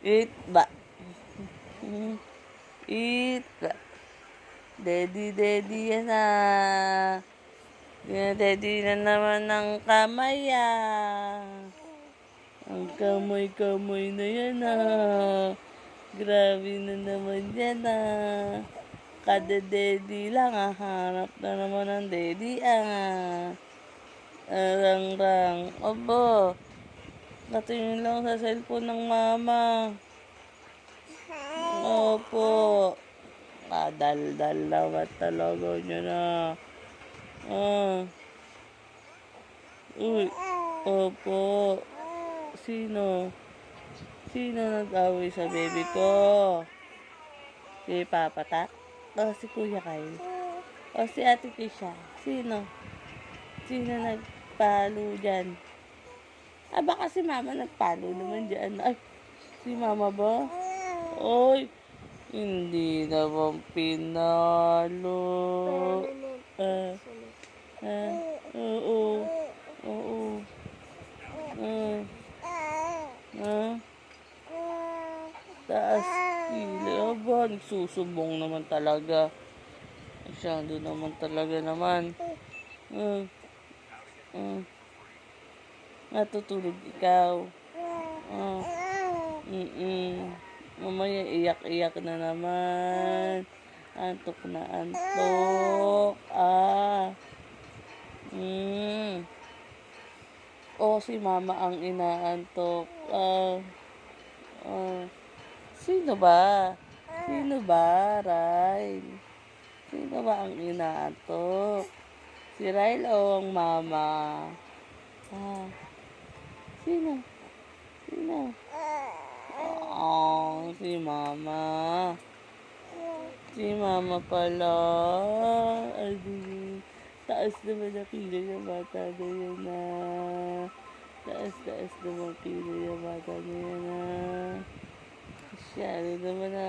Eat ba? Eat ba? Daddy, daddy yan na. Yan, daddy na naman ng kamay ah. Ang kamay-kamay na yan ah. Grabe na naman yan ah. Kada daddy lang ah. Hanap na naman ng daddy ah. Arang-rang. Abo. Natingin lang sa cellphone ng mama. Opo. Padal-dal naman talaga niya na. Ah. Uy. Opo. Sino? Sino nag-away sa baby ko? Si Papa Tak? O si Kuya Kyle? O si Ate Kisha? Sino? Sino nagpalo dyan? Ah, baka si Mama nagpalo naman dyan. Ay, si Mama ba? Oy, hindi naman pinalo. Ah, ah, oo, oo. Ah, ah, taas kilo. Aba, nagsusubong naman talaga. Masyado naman talaga naman. Ah, ah. Natutulog ikaw. Ah, mm Mamaya iyak-iyak na naman. Antok na antok. Ah. Mm. O si mama ang inaantok. Ah. Ah. Sino ba? Sino ba, Ryle? Sino ba ang inaantok? Si Ryle o ang mama? Sino? Sino? Oh, si mama. Si mama pala. Ay, di- taas naman na kilo yung bata na yun na. Taas, taas naman kilo yung bata na yun na. Masyado naman na.